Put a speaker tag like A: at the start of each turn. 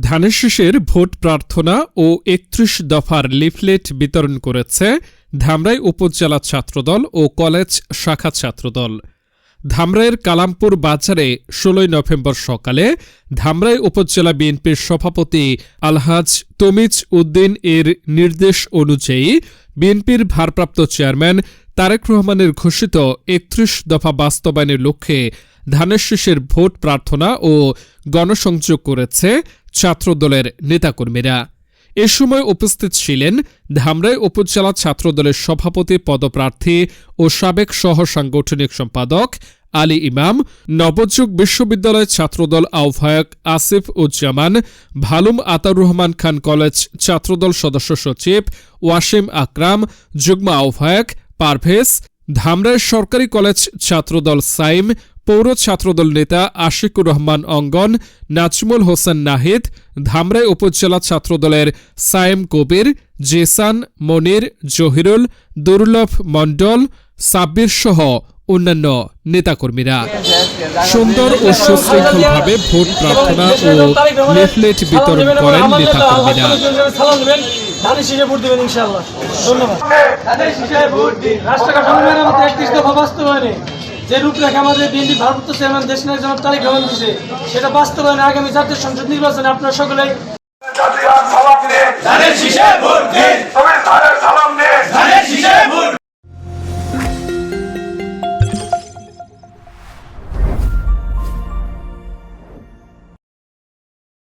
A: ধানের শীষের ভোট প্রার্থনা ও একত্রিশ দফার লিফলেট বিতরণ করেছে ধামরাই উপজেলা ছাত্রদল ও কলেজ শাখা ছাত্রদল। ধামরাইয়ের কালামপুর বাজারে ষোলোই নভেম্বর সকালে ধামরাই উপজেলা বিএনপির সভাপতি আলহাজ তমিজ উদ্দিন এর নির্দেশ অনুযায়ী বিএনপির ভারপ্রাপ্ত চেয়ারম্যান তারেক রহমানের ঘোষিত একত্রিশ দফা বাস্তবায়নের লক্ষ্যে ধানের শীষের ভোট প্রার্থনা ও গণসংযোগ করেছে ছাত্রদলের নেতাকর্মীরা। এ সময় উপস্থিত ছিলেন ধামরাই উপজেলা ছাত্রদলের সভাপতি, পদপ্রার্থী ও সাবেক সহ সাংগঠনিক সম্পাদক আলী ইমাম, নবযুগ বিশ্ববিদ্যালয় ছাত্রদল আহ্বায়ক আসিফ উজ্জামান, ভালুম আতার রহমান খান কলেজ ছাত্রদল সদস্য সচিব ওয়াসিম আকরাম, যুগ্ম আহ্বায়ক পারভেজ, ধামরাই সরকারি কলেজ ছাত্রদল সাইম পৌর ছাত্রদল নেতা আশিকুর রহমান অঙ্গন নাজমুল হোসেন নাহিদ ধামরাই উপজেলা ছাত্রদলের সায়েম কবির জেসান মনির জহিরুল দুর্লভ মণ্ডল সাব্বির সহ অন্যান্য নেতাকর্মীরা। সুন্দর ও সুশৃঙ্খলভাবে ভোট প্রার্থনা ও লিফলেট বিতরণ করেন নেতাকর্মীরা।
B: সালাম দেবেন ধানের শীষে ভোট দেবেন ইনশাআল্লাহ ধন্যবাদ যে রূপরেখা আমাদের বিএনপি ভারপ্রাপ্ত চেয়ারম্যান দেশ নায়ক জনাব তারিক রহমান দিছে সেটা বাস্তবায়নে আগামী জাতীয় সংসদ নির্বাচনে আপনারা সকলে